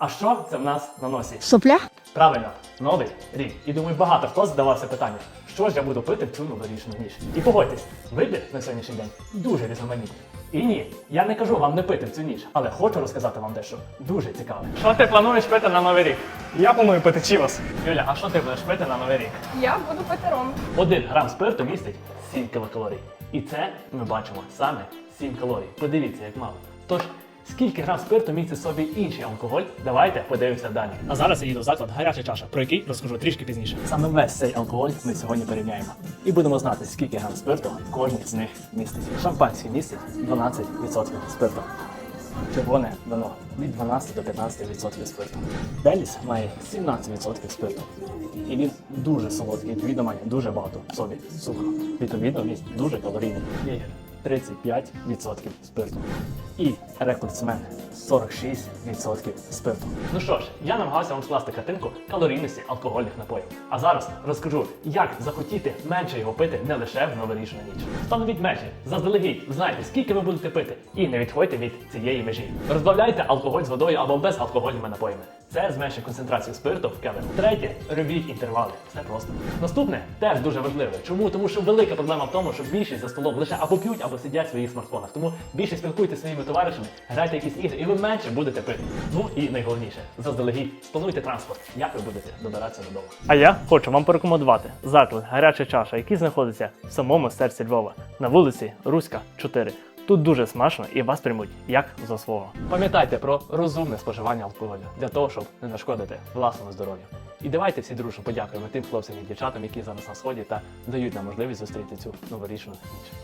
А що це в нас на носі? Сопля? Правильно, новий рік. І думаю, багато хто задавався питання, що ж я буду пити в цю новорічну ніч. І погодьтесь, вибір на сьогоднішній день дуже різноманітний. І ні, я не кажу вам не пити в цю ніч, але хочу розказати вам дещо дуже цікаве. Що ти плануєш пити на новий рік? Я планую пити чівас. Юля, а що ти будеш пити на новий рік? Я буду пити ром. Один грам спирту містить 7 кілокалорій. І це ми бачимо саме 7 калорій. Подивіться, як мало. Тож, скільки грам спирту містить собі інший алкоголь, давайте подивимося далі. А зараз я їду в заклад гаряча чаша, про який розкажу трішки пізніше. Саме весь цей алкоголь ми сьогодні порівняємо. І будемо знати, скільки грам спирту кожен з них містить. Шампанське містить 12% спирту. Червоне вино від 12 до 15% спирту. Беліс має 17% спирту. І він дуже солодкий, відповідно має дуже багато в собі цукру. Відповідно, він дуже калорійний. Єгер 35% спирту. І рекордсмен 46% спирту. Ну що ж, я намагався вам скласти картинку калорійності алкогольних напоїв. А зараз розкажу, як захотіти менше його пити не лише в новорічну ніч. Встановіть межі, заздалегідь, знайте, скільки ви будете пити, і не відходьте від цієї межі. Розбавляйте алкоголь з водою або безалкогольними напоями. Це зменшує концентрацію спирту в келиху. Третє, робіть інтервали. Все просто. Наступне теж дуже важливе. Чому? Тому що велика проблема в тому, що більшість за столом лише або п'ють, або сидять в своїх смартфонах. Тому більше спілкуйтесь зі своїми товаришами, грайте якісь ігри, і ви менше будете пити. Ну і найголовніше, заздалегідь сплануйте транспорт, як ви будете добиратися додому. А я хочу вам порекомендувати заклад гаряча чаша, який знаходиться в самому серці Львова на вулиці Руська, 4. Тут дуже смачно і вас приймуть як за свого. Пам'ятайте про розумне споживання алкоголю для того, щоб не нашкодити власному здоров'ю. І давайте всі дружно подякуємо тим хлопцям і дівчатам, які зараз на сході та дають нам можливість зустріти цю новорічну ніч.